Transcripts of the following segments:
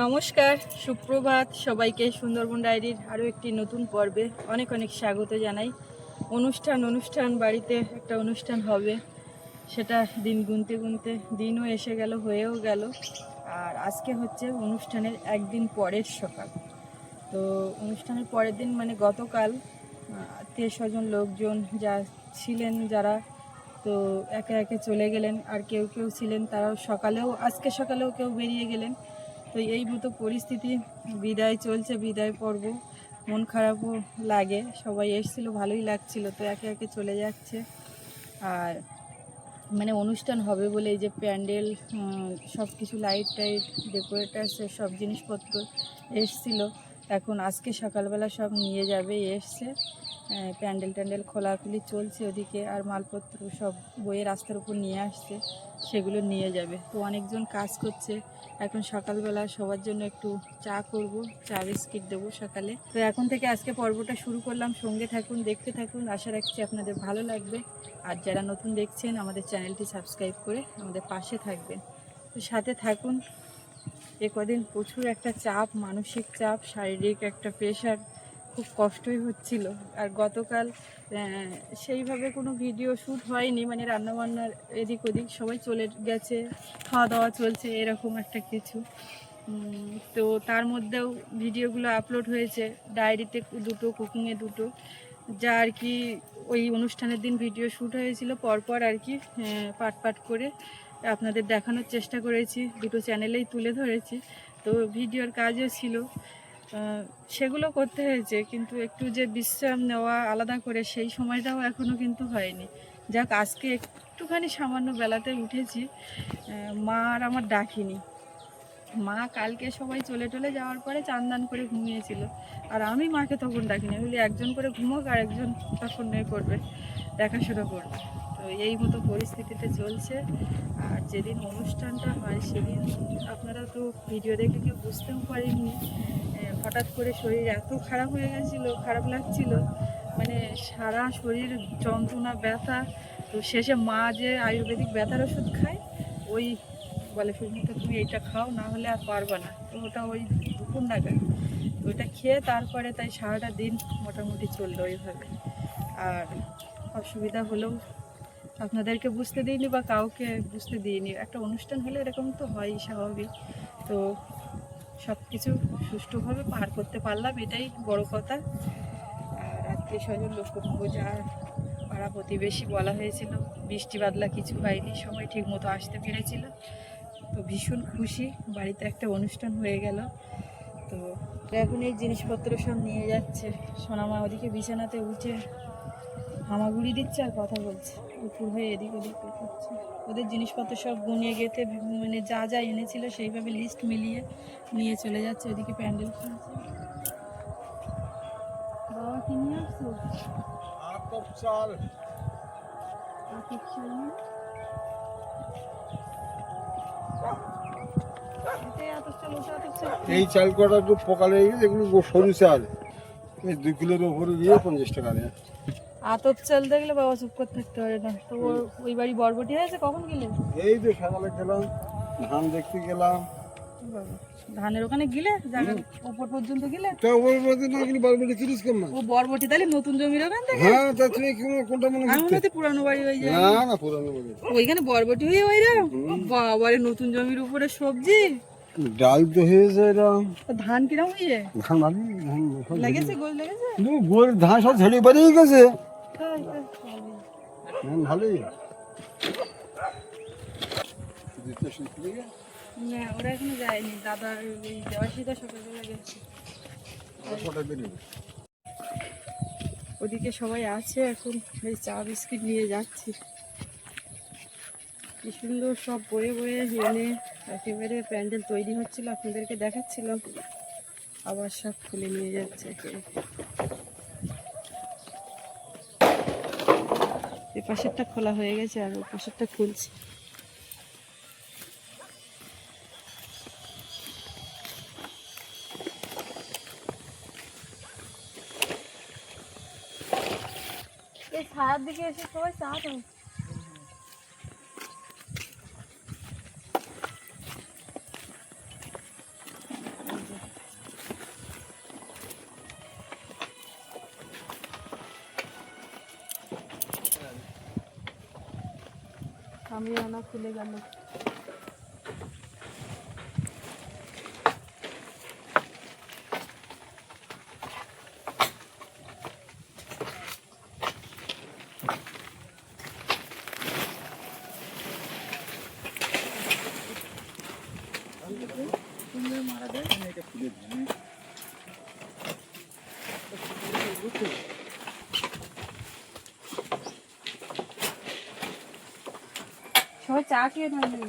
নমস্কার, সুপ্রভাত সবাইকে সুন্দরবন ডায়েরির আরও একটি নতুন পর্বে অনেক অনেক স্বাগত জানাই। অনুষ্ঠান অনুষ্ঠান, বাড়িতে একটা অনুষ্ঠান হবে, সেটা দিন গুনতে গুনতে দিনও এসে গেল, হয়েও গেল। আর আজকে হচ্ছে অনুষ্ঠানের একদিন পরের সকাল। তো অনুষ্ঠানের পরের দিন মানে গতকাল আত্মীয় স্বজন লোকজন যা ছিলেন যারা, তো একে একে চলে গেলেন। আর কেউ কেউ ছিলেন, তারাও সকালেও, আজকে সকালেও কেউ বেরিয়ে গেলেন। তো এই মতো পরিস্থিতি, বিদায় চলছে, বিদায় পর্ব। মন খারাপও লাগে, সবাই এসেছিল, ভালোই লাগছিল, তো একে একে চলে যাচ্ছে। আর মানে অনুষ্ঠান হবে বলে এই যে প্যান্ডেল সব কিছু লাইট টাইট, ডেকোরেটার্স সব জিনিসপত্র এসছিল। এখন আজকে সকালবেলা সব নিয়ে যাবে, এসছে। প্যান্ডেল ট্যান্ডেল খোলাখুলি চলছে ওদিকে, আর মালপত্র সব বইয়ের রাস্তার উপর নিয়ে আসছে, সেগুলো নিয়ে যাবে। তো অনেকজন কাজ করছে, এখন সকালবেলা সবার জন্য একটু চা করব, চা বিস্কিট দেবো সকালে। তো এখন থেকে আজকে পর্বটা শুরু করলাম, সঙ্গে থাকুন, দেখতে থাকুন, আশা রাখছি আপনাদের ভালো লাগবে। আর যারা নতুন দেখছেন, আমাদের চ্যানেলটি সাবস্ক্রাইব করে আমাদের পাশে থাকবেন। তো সাথে থাকুন, এ কদিন প্রচুর একটা চাপ, মানসিক চাপ, শারীরিক একটা প্রেশার খুব কষ্টই হচ্ছিল। আর গতকাল সেইভাবে কোনো ভিডিও শ্যুট হয়নি মানে রান্নাবান্নার এদিক ওদিক সবাই চলে গেছে খাওয়া দাওয়া চলছে, এরকম একটা কিছু। তো তার মধ্যেও ভিডিওগুলো আপলোড হয়েছে ডায়েরিতে দুটো কুকিংয়ে দুটো। যা আর কি ওই অনুষ্ঠানের দিন ভিডিও শ্যুট হয়েছিল, পরপর আর কি পাট পাট করে আপনাদের দেখানোর চেষ্টা করেছি। দুটো চ্যানেলেই তুলে ধরেছি। তো ভিডিওর কাজও ছিল। সেগুলো করতে হয়েছে, কিন্তু একটু যে বিশ্রাম নেওয়া আলাদা করে সেই সময়টাও এখনও কিন্তু হয়নি। যাক, আজকে একটুখানি সামান্য বেলাতে উঠেছি মা আর আমার ডাকিনি। মা কালকে সবাই চলে টলে যাওয়ার পরে চান দান করে ঘুমিয়েছিল। আর আমি মাকে তখন ডাকিনি বলি, একজন করে ঘুমোক আর একজন তখন এ করবে, দেখাশোনা করবে। তো এই মতো পরিস্থিতিতে চলছে। আর যেদিন অনুষ্ঠানটা হয় সেদিন আপনারা তো ভিডিও দেখে কেউ বুঝতেও পারেননি। হঠাৎ করে শরীর এত খারাপ হয়ে গেছিল, খারাপ লাগছিল। মানে সারা শরীর যন্ত্রণা, ব্যথা। তো শেষে মা যে আয়ুর্বেদিক ব্যথার ওষুধ খায়, ওই বলে সুস্মিতা তুমি এইটা খাও, না হলে আর পারবা না। তো ওটা ওই দুপুর নাগাদ। তো ওইটা খেয়ে তারপরে তাই সারাটা দিন মোটামুটি চলল ওইভাবে। আর অসুবিধা হলেও আপনাদেরকে বুঝতে দিইনি বা কাউকে বুঝতে দিইনি। একটা অনুষ্ঠান হলে এরকম তো হয়ই স্বাভাবিক। তো সব কিছু সুষ্ঠুভাবে পার করতে পারলাম, এটাই বড় কথা। আর আত্মীয় স্বজন লোক যা পাড়া প্রতিবেশী বলা হয়েছিল, বৃষ্টি বাদলা কিছু হয়নি, সময় ঠিক মতো আসতে পেরেছিল। তো ভীষণ খুশি, বাড়িতে একটা অনুষ্ঠান হয়ে গেল। তো এখন এই জিনিসপত্র সব নিয়ে যাচ্ছে। সোনামা ওদিকে বিছানাতে উঠে হামাগুড়ি দিচ্ছে আর কথা বলছে। উপর হয়ে এদিক ওদিক করছে। ওদের জিনিসপত্র সব গুনিয়ে গেতে মানে যা যা এনেছিল সেইভাবে লিস্ট মিলিয়ে নিয়ে চলে যাচ্ছে ওদিকে প্যান্ডেল খুলছে। বাবা কি নিয়ে আসছো? আতপ চাল। আতপ। এই চাল কটা একটু পোকা লেগে গেছে এগুলো সরু চাল। দুই কিলোর উপরে গিয়ে পঞ্চাশ টাকা নেয়। আতপ চাল দেখলে বাবা চুপ করে থাকতে পারে না। তো ওই বাড়ি বরবটি হয়েছে? কখন গেলে? এই যে সকালে গেলাম ধান দেখতে গেলাম। ধানের ওখানে গিলে? জায়গা উপর পর্যন্ত গিলে? তো না তিরিশ কেমন? ও বরবটি তাহলে নতুন জমির ওখান থেকে? হ্যাঁ তা তুমি কোনটা মনে আমি মনে পুরানো বাড়ি হয়ে যায়। না না পুরানো বাড়ি। ওইখানে বরবটি হয়ে ওই রে বাবারে নতুন জমির উপরে সবজি? ডাল তো হয়েছে এরকম ধান কিরম হয়ে ধান ভালো লেগেছে গোল লেগেছে? গোল ধান সব ঝেড়ে বেরিয়ে গেছে। ভালোই। না, ওরা এখনও যায়নি। দাদা ওই দেওয়াশিদা সকালবেলা গেছে। ওদিকে সবাই আছে এখন। এই চা বিস্কিট নিয়ে যাচ্ছি। কি সুন্দর সব বয়ে বয়ে এনে একেবারে প্যান্ডেল তৈরি হচ্ছিল। আপনাদেরকে দেখাচ্ছিলাম। আবার সব খুলে নিয়ে যাচ্ছে। একে। এ পাশেরটা খোলা হয়ে গেছে আর ওপাশেরটা পাশেরটা খুলছে। ছায়ার দিকে এসে সবাই চা খায় আমি আনা খুলে গেল সবাই চা খেয়ে থাকবে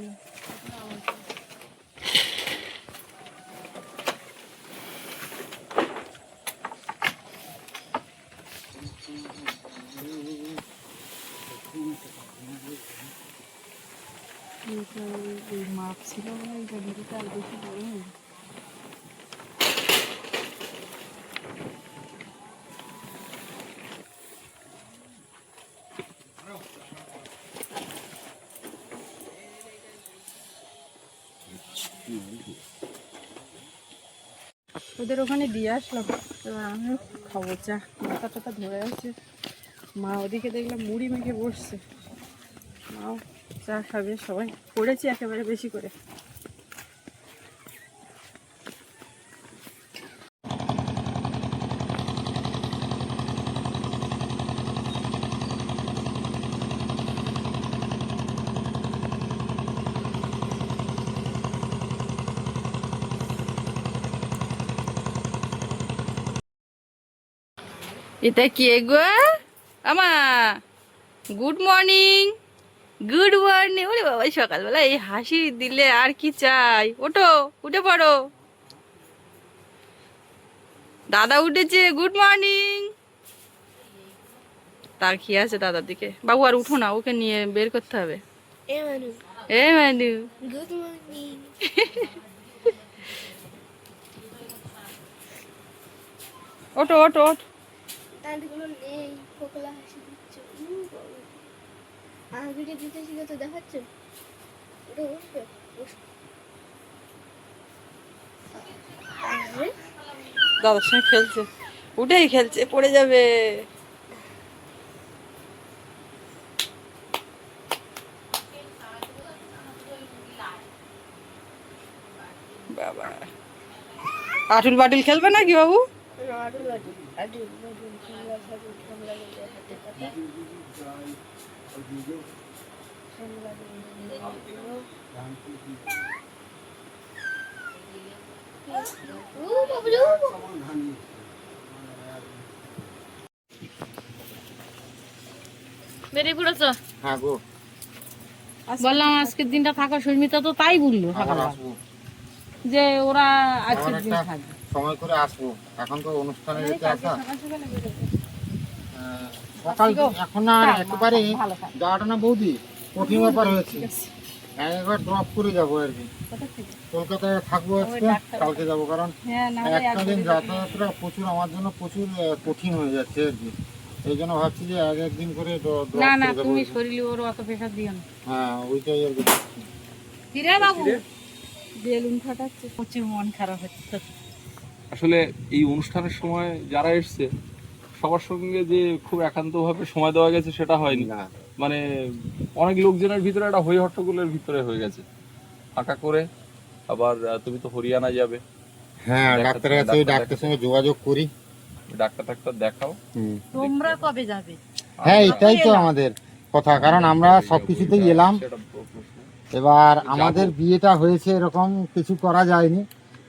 এই মাপ ছিল বলে এইটা ভিডিওটা আর বেশি বড় হয়নি ওদের ওখানে দিয়ে আসলাম এবার আমি খাব চা। মাথা টাথা ধরে আছে। মা ওদিকে দেখলাম মুড়ি মেখে বসছে। মাও চা খাবে সবাই। করেছি একেবারে বেশি করে। এটা কে গো? আমা গুড মর্নিং গুড মর্নিং ওরে বাবা সকালবেলা এই হাসি দিলে আর কি চাই? ওঠো উঠে পড়ো। দাদা উঠেছে গুড মর্নিং তার কি আছে দাদার দিকে? বাবু আর উঠো না ওকে নিয়ে বের করতে হবে। এ মানু। মানু। গুড মর্নিং ওঠো ওঠো ওঠো। দাঁতগুলো নেই ফোকলা হাসি দিচ্ছ। আঙুলে দিতে ছিল তো দেখাচ্ছ? ওটা বসবে দাদার সঙ্গে খেলছে। উঠেই খেলছে পড়ে যাবে। বাবা। আটুল বাটুল খেলবে নাকি বাবু? আডুল আডুল বেরিয়ে পড়েছো? হ্যাঁ গো। বললাম আজকের দিনটা থাকো সুস্মিতা তো তাই বলল সকালবেলা যে ওরা আজকের দিন থাকবে। সময় করে আসব। এখন তো অনুষ্ঠানে যেতে আসা। সকাল এখন আর একেবারে যাওয়াটা না বৌদি কঠিন ব্যাপার হয়েছে। একবার ড্রপ করে যাব আর কি। কলকাতায় থাকব আজকে কালকে যাব কারণ হ্যাঁ একটা দিন যাতায়াতটা প্রচুর আমার জন্য প্রচুর কঠিন হয়ে যাচ্ছে আর কি। এই জন্য ভাবছি যে এক একদিন করে না না তুমি শরীরে ওর অত প্রেশার দিও না। হ্যাঁ ওইটাই আর কি। বাবু? বেলুন ফাটাচ্ছে প্রচুর মন খারাপ হচ্ছে আসলে এই অনুষ্ঠানের সময় যারা এসছে সবার সঙ্গে যে খুব একান্তভাবে সময় দেওয়া গেছে সেটা হয়নি। না। মানে অনেক লোকজনের ভিতরে একটা হই হট্টগোলের ভিতরে হয়ে গেছে। ফাঁকা করে আবার তুমি তো হরিয়ানা যাবে। হ্যাঁ ডাক্তারের কাছে ডাক্তারের সঙ্গে যোগাযোগ করি। ডাক্তার টাক্তার দেখাও। তোমরা কবে যাবে? হ্যাঁ এটাই তো আমাদের কথা কারণ আমরা সবকিছুতেই এলাম। এবার আমাদের বিয়েটা হয়েছে এরকম কিছু করা যায়নি।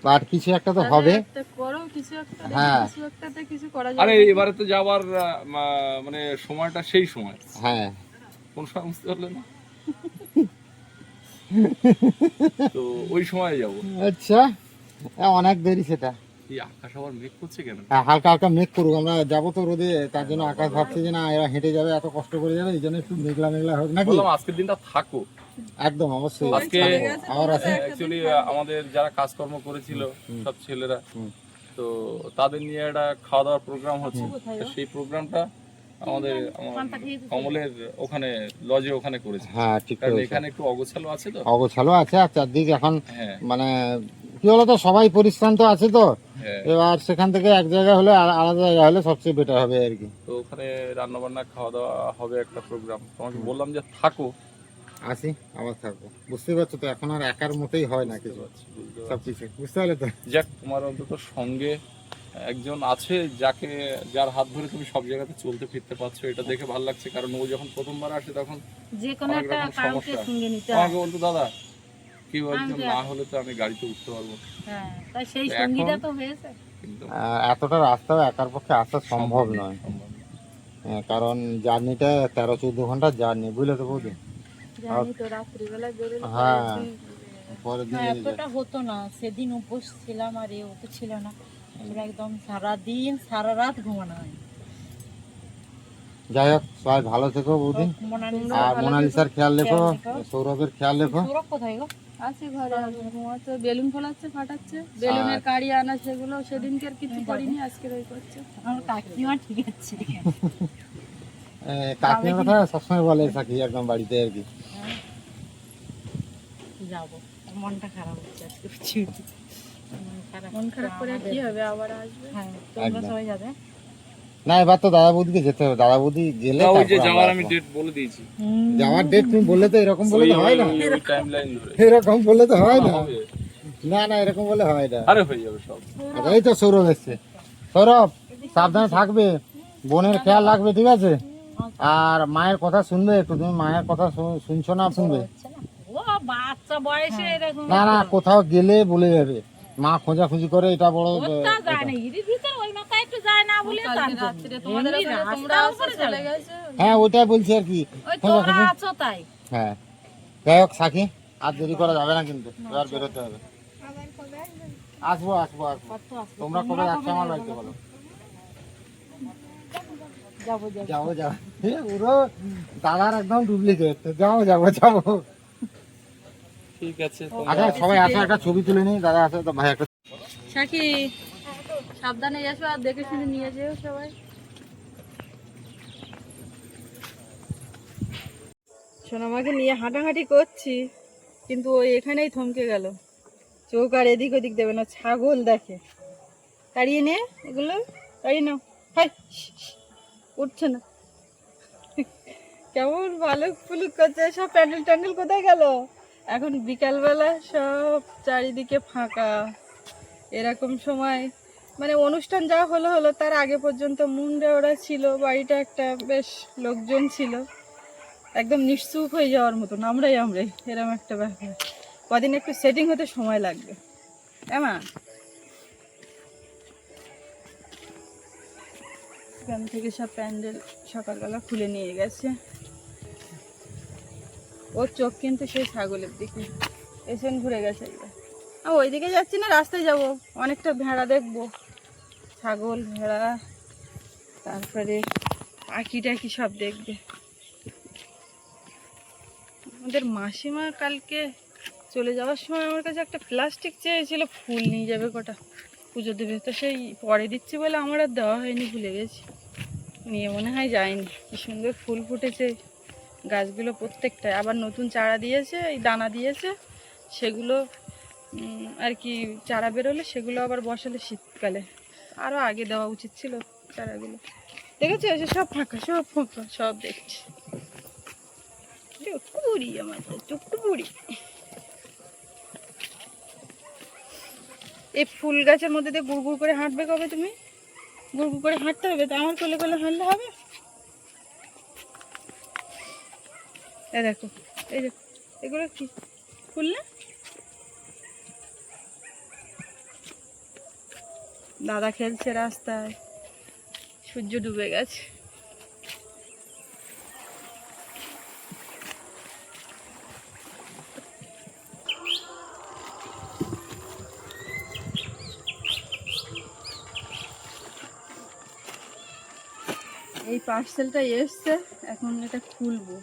বাট কিছু একটা তো হবে। কিছু একটা হ্যাঁ। কিছু একটাতে কিছু করা আরে এবারে তো যাওয়ার মানে সময়টা সেই সময়। হ্যাঁ। কোন সময় বুঝতে পারলে না। তো ওই সময় যাব। আচ্ছা হ্যাঁ, অনেক দেরি সেটা। এই আকাশ আবার মেঘ করছে কেন? হ্যাঁ, হালকা হালকা মেঘ করুক। আমরা যাব তো রোদে তার জন্য আকাশ ভাবছে যে না এরা হেঁটে যাবে এত কষ্ট করে যাবে এই জন্য একটু মেঘলা মেঘলা হোক নাকি? বললাম আজকের দিনটা থাকো। একদম অবশ্যই। আজকে আমার আছে অ্যাকচুয়ালি আমাদের যারা কাজকর্ম করেছিল সব ছেলেরা। তো তাদের নিয়ে একটা খাওয়া দাওয়ার প্রোগ্রাম হচ্ছে সেই প্রোগ্রামটা আমাদের কমলের ওখানে লজে ওখানে করেছে। হ্যাঁ ঠিক কারণ এখানে একটু অগোছালো আছে তো? অগোছালো আছে আর চারদিক এখন হ্যাঁ। মানে কি বলতো সবাই পরিশ্রান্ত আছে তো। হ্যাঁ। এবার সেখান থেকে এক জায়গায় হলে আলাদা জায়গা হলে সবচেয়ে বেটার হবে আর কি। তো ওখানে রান্না বান্না খাওয়া দাওয়া হবে একটা প্রোগ্রাম তোমাকে বললাম যে থাকো। আসি আবার থাকব। বুঝতে পারছ তো এখন আর একার মতেই হয় না কিছু। সব কিছু বুঝতে পারলে তো? যাক তোমার অন্তত সঙ্গে একজন আছে যাকে যার হাত ধরে তুমি সব জায়গাতে চলতে ফিরতে পারছ। এটা দেখে ভালো লাগছে কারণ ও যখন প্রথমবার আসে তখন যে কোনো একটা কাউকে সমস্যা। সঙ্গে নিতে আমাকে হয় বলতো দাদা কেউ একজন না হলে তো আমি গাড়িতে উঠতে পারব। হ্যাঁ তাই সেই সঙ্গীটা তো হয়েছে। এতটা রাস্তাও একার পক্ষে আসা সম্ভব নয়। হ্যাঁ, কারণ জার্নিটা তেরো চোদ্দ ঘণ্টার জার্নি বুঝলে তো বৌদি? বেরোলে হ্যাঁ। পরের দিন পরের দিন না, এই যে- এতটা হতো না। সেদিন উপোস ছিলাম আর এ ওকে ছিল না। একদম সারা দিন সারা রাত ঘুমানো হয়। যাই হোক সবাই ভালো থেকো বৌদি। আর মোনালিসার খেয়াল রেখো খেয়াল রেখো। সৌরভের খেয়াল রেখো। সৌরভ কোথায় গো? আছে ঘরে ঘুমাচ্ছে বেলুন ফোলাচ্ছে ফাটাচ্ছে। বেলুনের কাড়ি আনা সেগুলো সেদিনকে আর কিছু করিনি আজকে ওই করছে। আমার কাকিমা ঠিক আছে। এ, কাকিমার কথা সবসময় বলে থাকি একদম বাড়িতে আর কি। যাব। মনটা খারাপ হচ্ছে আজকে মন খারাপ করে কি হবে আবার আসবে। হ্যাঁ তোমরা সবাই যাবে। না এবার তো দাদা বৌদিকে যেতে হবে। দাদা বৌদি গেলে ওই যে যাওয়ার আমি ডেট বলে দিয়েছি। যাওয়ার ডেট তুমি বললে তো এরকম বলে তো হয় না। এরকম বললে তো হয় না। না না এরকম বলে হয় না। আরে হয়ে যাবে সব। এই তো সৌরভ এসছে। সৌরভ সাবধানে থাকবে। বোনের খেয়াল রাখবে ঠিক আছে? আর মায়ের কথা শুনবে একটু। তুমি মায়ের কথা শুনছো না শুনবে? না বাচ্চা বয়সে এরকম না না কোথাও গেলে বলে যাবে। মা খোঁজাখুঁজি করে এটা বড় যায় না না বলে তার যাবে। গেছে। হ্যাঁ ওইটাই বলছি আর কি। তোমরা আছো তাই। হ্যাঁ। যাই হোক সাকি আর দেরি করা যাবে না কিন্তু। এবার বেরোতে হবে। আসব আসব আসব। তোমরা কবে যাচ্ছ আমার বাড়িতে বলো। যাব যাব। যাব যাব। এ, পুরো দাদার একদম ডুপ্লিকেট যাব যাব যাব। ঠিক আছে আচ্ছা সবাই আসো একটা ছবি তুলে নিই। দাদা আসো তো ভাই একটা সাকি সাবধানে এসো আর দেখে শুনে নিয়ে যেও সবাই। সোনামাকে নিয়ে হাঁটাহাঁটি করছি, কিন্তু ওই এখানেই থমকে গেল। চোখ আর এদিক ওদিক দেবে না, ছাগল দেখে। তাড়িয়ে নে এগুলো, তাড়িয়ে নাও। হাই উঠছে না। কেমন ভালুক ফুলুক করছে, সব প্যান্ডেল ট্যান্ডেল কোথায় গেল? এখন বিকালবেলা সব চারিদিকে ফাঁকা। এরকম সময় মানে অনুষ্ঠান যা হলো হলো, তার আগে পর্যন্ত মুন্ডে ওরা ছিল, বাড়িটা একটা বেশ লোকজন ছিল। একদম নিশ্চুপ হয়ে যাওয়ার মতন, আমরাই আমরাই এরকম একটা ব্যাপার। কদিন একটু সেটিং হতে সময় লাগবে। এমা এখান থেকে সব প্যান্ডেল সকালবেলা খুলে নিয়ে গেছে। ওর চোখ কিন্তু সেই ছাগলের দিকে। পেছন ঘুরে গেছে। ওইদিকে যাচ্ছি না, রাস্তায় যাব। অনেকটা ভেড়া দেখব। ছাগল, ভেড়া, তারপরে পাখি টাখি সব দেখবে। আমাদের মাসিমা কালকে চলে যাওয়ার সময় আমার কাছে একটা প্লাস্টিক চেয়েছিল, ফুল নিয়ে যাবে কটা পুজো দেবে। তো সেই পরে দিচ্ছি বলে আমার আর দেওয়া হয়নি, ভুলে গেছি। নিয়ে মনে হয় যায়নি। কি সুন্দর ফুল ফুটেছে গাছগুলো প্রত্যেকটায়। আবার নতুন চারা দিয়েছে, এই দানা দিয়েছে, সেগুলো আর কি চারা বেরোলে সেগুলো আবার বসালে শীতকালে। আরও আগে দেওয়া উচিত ছিল চারাগুলো। দেখেছ? এসে সব ফাঁকা সব ফাঁকা, সব দেখছি। চুট্টু বুড়ি আমার তো বুড়ি এই ফুল গাছের মধ্যে দিয়ে গুড় গুড় করে হাঁটবে কবে তুমি? গুড় গুড় করে হাঁটতে হবে? তো আমার কোলে কোলে হাঁটলে হবে? দেখো, এই দেখো এগুলো কি? ফুল না? দাদা খেলছে রাস্তায়। সূর্য ডুবে গেছে। এই পার্সেলটা এসছে, এখন এটা খুলবো।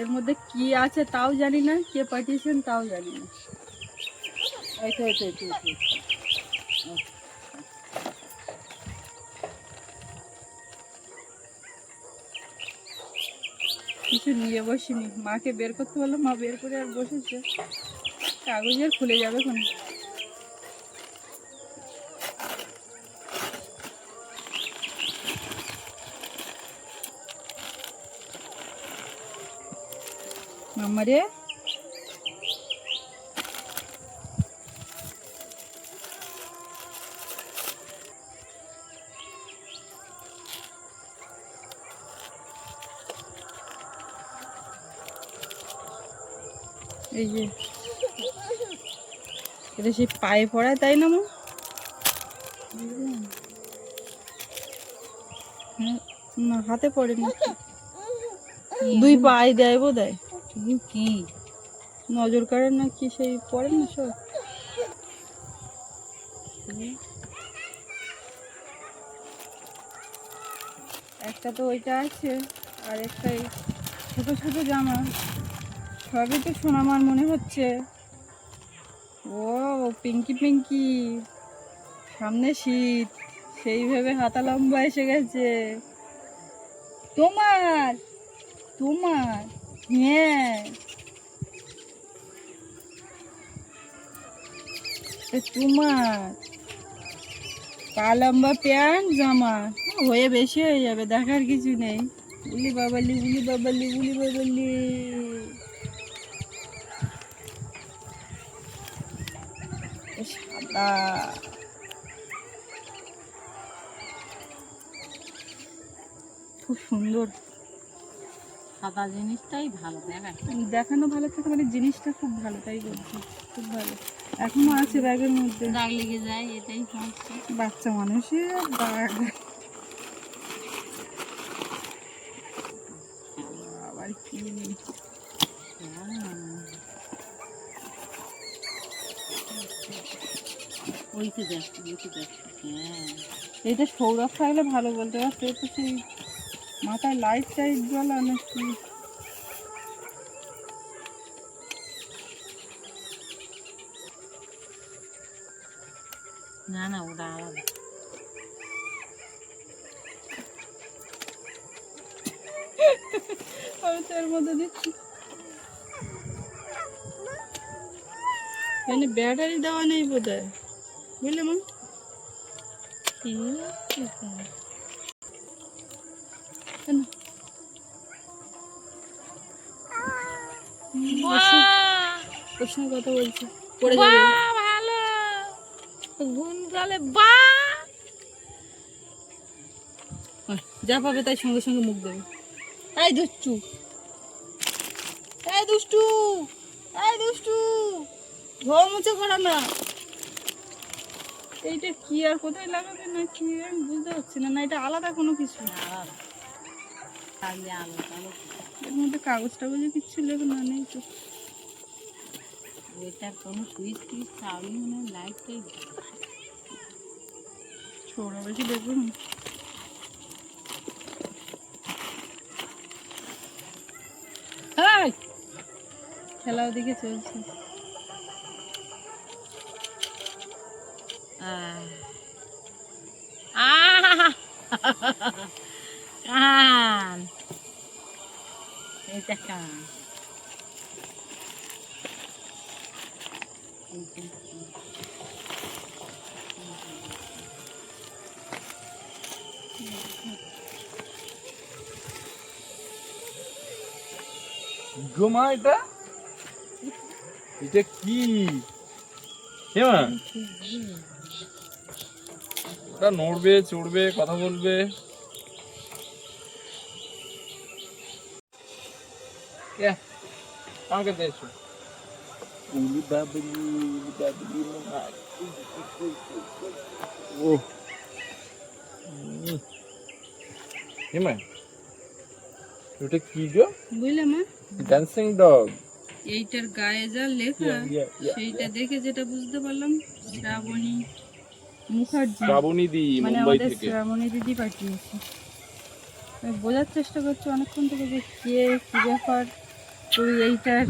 এর মধ্যে কি আছে তাও জানি না, কে পাঠিয়েছেন তাও জানি না। এই তো এই তো। কিছু নিয়ে বসিনি। মাকে বের করতে বলল মা, বের করে আর বসেছে। কাগজের খুলে যাবে কোন আমারে এই যে। এটা সেই পায়ে পড়ায় তাই না মা? হ্যাঁ, না হাতে পড়ে না। দুই পায়ে দেয় বোধ হয় কি? নজর কাড়ে না কি সেই পড়ে না সব? একটা তো ওইটা আছে আর একটা ছোট ছোট জামা। সবই তো সোনামার মনে হচ্ছে। ও পিঙ্কি পিঙ্কি। সামনে শীত, সেইভাবে হাতা লম্বা এসে গেছে। তোমার তোমার হ্যাঁ। তোমার, পা লম্বা প্যান্ট, জামা। হয়ে বেশি হয়ে যাবে, দেখার কিছু নেই। উলি বাবালি উলি বাবালি উলি বাবালি। সাদা খুব সুন্দর। সাদা জিনিসটাই ভালো দেখা দেখানো ভালো থাকে মানে জিনিসটা খুব ভালো তাই বলছি খুব ভালো। এখনও আছে ব্যাগের মধ্যে। দাগ লেগে যায় এটাই সমস্যা। বাচ্চা মানুষের দাগ আবার কি হ্যাঁ। সৌরভ থাকলে ভালো বলতে পারছে তো সেই মাথায় লাইট টাইট না না, ওটা আলাদা। আমি তো এর মধ্যে দিচ্ছি। এখানে ব্যাটারি দেওয়া নেই বোধ হয় বুঝলে মা কি কেন? হুম, ওর সঙ্গে- কথা বলছি। পড়ে যাবে। ভালো। গুন গলে বা যা পাবে তাই সঙ্গে সঙ্গে মুখ দেবে। এই দুষ্টু। এই দুষ্টু। এই দুষ্টু। ঘর মুছে করা না। এইটা কি আর কোথায় লাগাবে না কি আমি বুঝতে পারছি না। না এটা আলাদা কোনো কিছু এর মধ্যে কাগজ টাগজে কিচ্ছু লেগে না নেই তো। ওইটার কোনো সুইচ টুইচ তাহলে মনে লাইটটাই ছোড়া বেশি দেখুন! খেলা ওদিকে চলছে। কান এইটা কান গোমা এটা এটা কি হেমা ওটা নড়বে চড়বে কথা বলবে। আমাকে দেখো উলি বাবলি উলি বাবলি মোনাই ও হেমা ওটা কি গো? বুঝলে মা? ড্যান্সিং ডগ এইটার গায়ে যা লেখা সেইটা দেখে যেটা বুঝতে পারলাম শ্রাবণী। মুখার্জি। শ্রাবণী দি মানে মুম্বাই আমাদের থেকে। শ্রাবণী দিদি পাঠিয়েছে। আমি বোঝার চেষ্টা করছি অনেকক্ষণ থেকে যে কে কি ব্যাপার। তো এইটার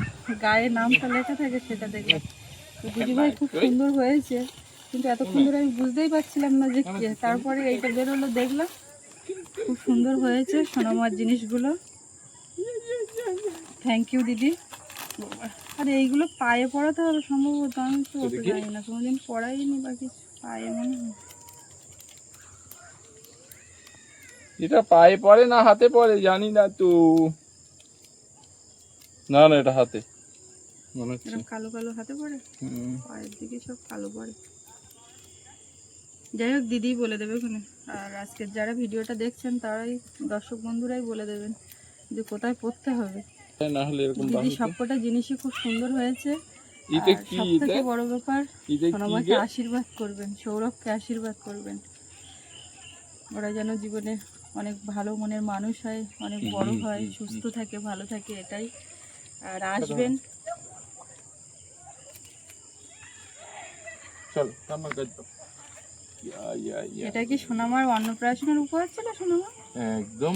গায়ে নামটা লেখা থাকে সেটা দেখে। তো দিদিভাই খুব সুন্দর হয়েছে। কিন্তু এতক্ষণ ধরে আমি বুঝতেই পারছিলাম না যে কি। তারপরে এইটা বেরোলো দেখলাম। খুব সুন্দর হয়েছে সোনামার জিনিসগুলো। থ্যাংক ইউ দিদি। আর এইগুলো পায়ে পড়াতে হবে সম্ভবত। আমি তো জানি না। কোনোদিন পড়াইনি বা কিছু। এটা পায়ে পড়ে না হাতে পড়ে? জানি না তো। না না এটা হাতে। মনে হচ্ছে। কালো কালো হাতে পড়ে? পায়ের দিকে সব কালো পড়ে। যাই হোক দিদিই বলে দেবে ওখানে। আর আজকের যারা ভিডিওটা দেখছেন তারাই দর্শক বন্ধুরাই বলে দেবেন যে কোথায় পড়তে হবে। না হলে এরকম দিদি সবকটা জিনিসই খুব সুন্দর হয়েছে। ইতে কি সব এটা? বড় ব্যাপার ইতে কি সোনামাকে আশীর্বাদ করবেন সৌরভকে আশীর্বাদ করবেন। ওরা যেন জীবনে অনেক ভালো মনের মানুষ হয় অনেক বড় হয় সুস্থ থাকে ভালো থাকে এটাই। আর আসবেন। ইয়া, ইয়া, ইয়া। এটা কি সোনামার অন্নপ্রাশনের উপহার ছিল সোনামা একদম।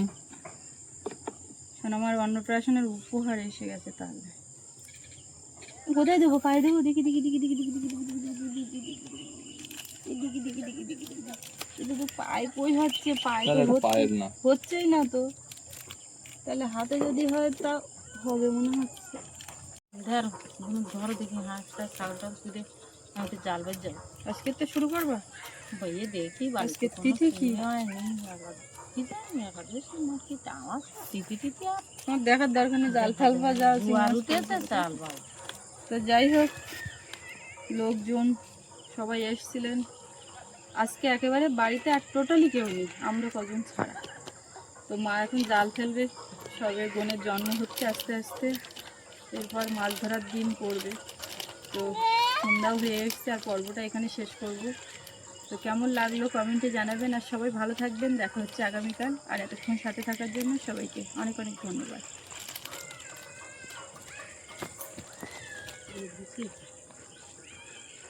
সোনামার অন্নপ্রাশনের উপহার এসে গেছে তাহলে। কোথায় দেবো পায়ে দেবো দেখি দেখি দেখি দেখি দেখি দেখি দেখি দেখি দেখি দেখি দেখি দেখি দেখি দেখি দেখি তো পায়ে কই হচ্ছে পায়ে পায়ের না হচ্ছেই না তো তাহলে হাতে যদি হয় তা হবে মনে হচ্ছে ধর ধরো দেখি হাঁসটা ছাগলটা শুধু আমি তো জাল বাজ যাই আজকে তো শুরু করবা বইয়ে দেখি আজকে তিথি কি? একবার কি জানি একবার বেশি নাকি আমার তিথি তিথি আর দেখার দরকার নেই জাল ফাল ভাজা জোয়ার উঠেছে চাল বাবা তো যাই হোক, লোকজন সবাই এসছিলেন। আজকে একেবারে বাড়িতে আর টোটালি কেউ নেই, আমরা কজন ছাড়া। তো মা এখন জাল ফেলবে, সবে বোনের জন্ম হচ্ছে আস্তে আস্তে। এরপর মাছ ধরার দিন পড়বে। তো সন্ধ্যাও হয়ে এসছে, আর পর্বটা এখানে শেষ করব। তো কেমন লাগল কমেন্টে জানাবেন, আর সবাই ভালো থাকবেন। দেখা হচ্ছে আগামীকাল, আর এতক্ষণ সাথে থাকার জন্য সবাইকে অনেক অনেক ধন্যবাদ। Merci.